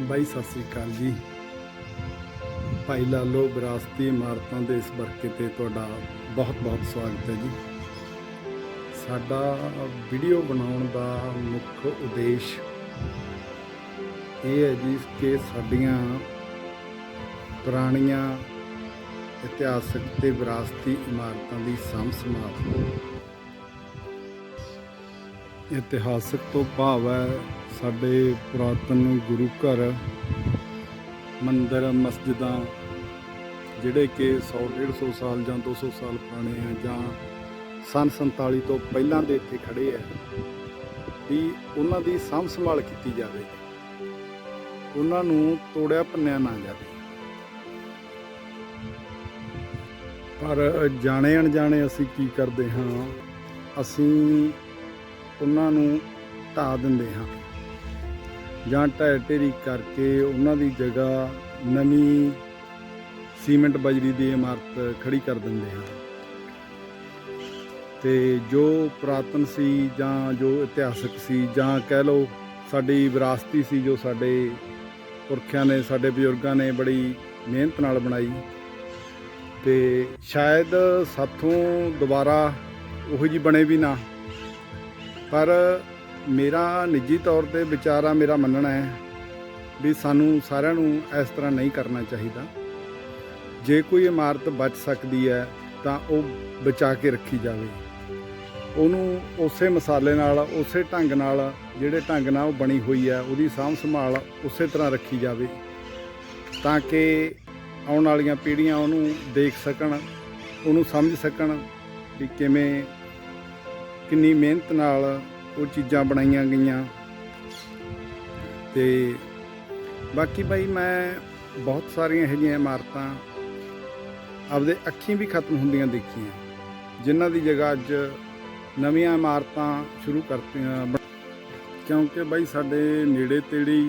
ਬਾਈ, ਸਤਿ ਸ੍ਰੀ ਅਕਾਲ ਜੀ। ਭਾਈ ਲਾਲੋ, ਵਿਰਾਸਤੀ ਇਮਾਰਤਾਂ ਦੇ ਇਸ ਵਰਕੇ ਤੇ ਤੁਹਾਡਾ ਬਹੁਤ ਬਹੁਤ ਸਵਾਗਤ ਹੈ ਜੀ। ਸਾਡਾ ਵੀਡੀਓ ਬਣਾਉਣ ਦਾ ਮੁੱਖ ਉਦੇਸ਼ ਇਹ ਹੈ ਜੀ ਕਿ ਸਾਡੀਆਂ ਪੁਰਾਣੀਆਂ ਇਤਿਹਾਸਕ ਤੇ ਵਿਰਾਸਤੀ ਇਮਾਰਤਾਂ ਦੀ ਸਾਂਭ ਸੰਭਾਲ ਇਤਿਹਾਸਕ ਤੋਂ ਭਾਵ ਹੈ, ਸਾਡੇ ਪੁਰਾਤਨ ਗੁਰੂ ਘਰ, ਮੰਦਰ, ਮਸਜਿਦਾਂ, ਜਿਹੜੇ ਕਿ 100 150 ਸਾਲ ਜਾਂ 200 ਸਾਲ ਪੁਰਾਣੇ ਆ ਜਾਂ ਸਨ 47 ਤੋਂ ਪਹਿਲਾਂ ਦੇ ਇੱਥੇ ਖੜੇ ਆ, ਵੀ ਉਹਨਾਂ ਦੀ ਸਾਂਭ ਸੰਭਾਲ ਕੀਤੀ ਜਾਵੇ। ਉਹਨਾਂ ਨੂੰ ਤੋੜਿਆ, ਭੰਨਿਆ ਨਾ ਜਾਵੇ। ਪਰ ਜਾਣੇ ਅਣਜਾਣੇ ਅਸੀਂ ਕੀ ਕਰਦੇ ਹਾਂ? ਅਸੀਂ ਉਹਨਾਂ ਨੂੰ ਢਾ ਦਿੰਦੇ ਹਾਂ। ਜਾਂ ਢਹਿ ਢੇਰੀ ਕਰਕੇ ਉਹਨਾਂ ਦੀ ਜਗ੍ਹਾ ਨਵੀਂ ਸੀਮੈਂਟ ਬਜਰੀ ਦੀ ਇਮਾਰਤ ਖੜੀ ਕਰ ਦਿੰਦੇ ਹਾਂ। ਤੇ ਜੋ ਪੁਰਾਤਨ ਸੀ ਜਾਂ ਜੋ ਇਤਿਹਾਸਕ ਸੀ ਜਾਂ ਕਹਿ ਲਓ ਸਾਡੀ ਵਿਰਾਸਤੀ ਸੀ ਜੋ ਸਾਡੇ ਪੁਰਖਿਆਂ ਨੇ, ਸਾਡੇ ਬਜ਼ੁਰਗਾਂ ਨੇ ਬੜੀ ਮਿਹਨਤ ਨਾਲ ਬਣਾਈ, ਤੇ ਸ਼ਾਇਦ ਸਾਥੋਂ ਦੁਬਾਰਾ ਉਹੋ ਜੀ ਬਣੇ ਵੀ ਨਾ। ਪਰ ਮੇਰਾ ਨਿੱਜੀ ਤੌਰ ਤੇ ਵਿਚਾਰ ਆ, ਮੇਰਾ ਮੰਨਣਾ ਹੈ ਵੀ ਸਾਨੂੰ ਸਾਰਿਆਂ ਨੂੰ ਇਸ ਤਰ੍ਹਾਂ ਨਹੀਂ ਕਰਨਾ ਚਾਹੀਦਾ। ਜੇ ਕੋਈ ਇਮਾਰਤ ਬਚ ਸਕਦੀ ਹੈ, ਤਾਂ ਉਹ ਬਚਾ ਕੇ ਰੱਖੀ ਜਾਵੇ। ਉਹਨੂੰ ਉਸੇ ਮਸਾਲੇ ਨਾਲ, ਉਸੇ ਢੰਗ ਨਾਲ, ਜਿਹੜੇ ਢੰਗ ਨਾਲ ਉਹ ਬਣੀ ਹੋਈ ਹੈ, ਉਹਦੀ ਸਾਂਭ ਸੰਭਾਲ ਉਸੇ ਤਰ੍ਹਾਂ ਰੱਖੀ ਜਾਵੇ, ਤਾਂ ਕਿ ਆਉਣ ਵਾਲੀਆਂ ਪੀੜ੍ਹੀਆਂ ਉਹਨੂੰ ਦੇਖ ਸਕਣ, ਉਹਨੂੰ ਸਮਝ ਸਕਣ ਵੀ ਕਿਵੇਂ ਕਿੰਨੀ ਮਿਹਨਤ ਨਾਲ ਉਹ ਚੀਜ਼ਾਂ ਬਣਾਈਆਂ ਗਈਆਂ। ਤੇ ਬਾਕੀ ਭਾਈ ਮੈਂ ਬਹੁਤ ਸਾਰੀਆਂ ਇਹੋ ਜਿਹੀਆਂ ਇਮਾਰਤਾਂ ਆਪਦੇ ਅੱਖੀਂ ਵੀ ਖਤਮ ਹੁੰਦੀਆਂ ਦੇਖੀਆਂ, ਜਿਨ੍ਹਾਂ ਦੀ ਜਗ੍ਹਾ ਅੱਜ ਨਵੀਆਂ ਇਮਾਰਤਾਂ ਸ਼ੁਰੂ ਕਰਤੀਆਂ। ਕਿਉਂਕਿ ਬਾਈ ਸਾਡੇ ਨੇੜੇ ਤੇੜੇ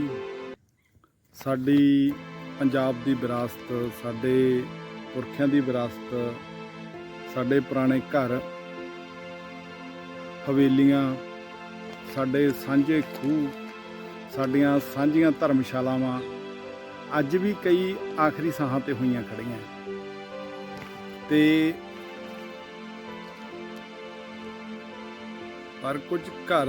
ਸਾਡੀ ਪੰਜਾਬ ਦੀ ਵਿਰਾਸਤ, ਸਾਡੇ ਪੁਰਖਿਆਂ ਦੀ ਵਿਰਾਸਤ, ਸਾਡੇ ਪੁਰਾਣੇ ਘਰ ਹਵੇਲੀਆਂ, ਸਾਡੇ ਸਾਂਝੇ ਖੂਹ, ਸਾਡੀਆਂ ਸਾਂਝੀਆਂ ਧਰਮਸ਼ਾਲਾਵਾਂ ਅੱਜ ਵੀ ਕਈ ਆਖਰੀ ਸਾਹਾਂ ਤੇ ਹੋਈਆਂ ਖੜੀਆਂ ਤੇ ਪਰ ਕੁਝ ਘਰ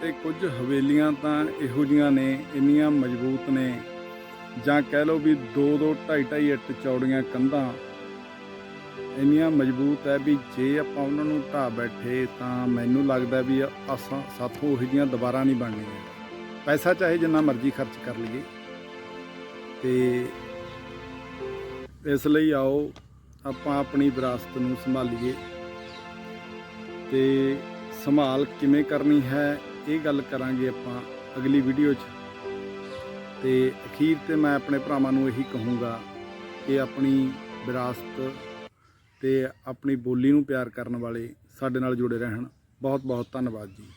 ਤੇ ਕੁਝ ਹਵੇਲੀਆਂ ਤਾਂ ਇਹੋ ਜੀਆਂ ਨੇ, ਇੰਨੀਆਂ ਮਜ਼ਬੂਤ ਨੇ। ਜਾਂ ਕਹਿ ਲਓ ਵੀ 2 2 2.5 2.5 ਇੱਟ ਚੌੜੀਆਂ ਕੰਧਾਂ ਇੰਨੀਆਂ ਮਜ਼ਬੂਤ ਹੈ ਵੀ ਜੇ ਆਪਾਂ ਉਹਨਾਂ ਨੂੰ ਢਾ ਬੈਠੇ ਤਾਂ ਮੈਨੂੰ ਲੱਗਦਾ ਵੀ ਅਸਾਂ ਸਾਥੋਂ ਉਹੋ ਜਿਹੀਆਂ ਦੁਬਾਰਾ ਨਹੀਂ ਬਣਨੀਆਂ ਪੈਸਾ ਚਾਹੇ ਜਿੰਨਾ ਮਰਜ਼ੀ ਖਰਚ ਕਰ ਲਈਏ। ਤੇ ਇਸ ਲਈ ਆਓ, ਆਪਾਂ ਆਪਣੀ ਵਿਰਾਸਤ ਨੂੰ ਸੰਭਾਲੀਏ। ਤੇ ਸੰਭਾਲ ਕਿਵੇਂ ਕਰਨੀ ਹੈ, ਇਹ ਗੱਲ ਕਰਾਂਗੇ ਆਪਾਂ ਅਗਲੀ ਵੀਡੀਓ 'ਚ। ਤੇ ਅਖੀਰ ਤੇ ਮੈਂ ਆਪਣੇ ਭਰਾਵਾਂ ਨੂੰ ਇਹੀ ਕਹੂੰਗਾ ਕਿ ਆਪਣੀ ਵਿਰਾਸਤ ਤੇ ਆਪਣੀ ਬੋਲੀ ਨੂੰ ਪਿਆਰ ਕਰਨ ਵਾਲੇ ਸਾਡੇ ਨਾਲ ਜੁੜੇ ਰਹਿਣ। ਬਹੁਤ ਬਹੁਤ ਧੰਨਵਾਦ ਜੀ।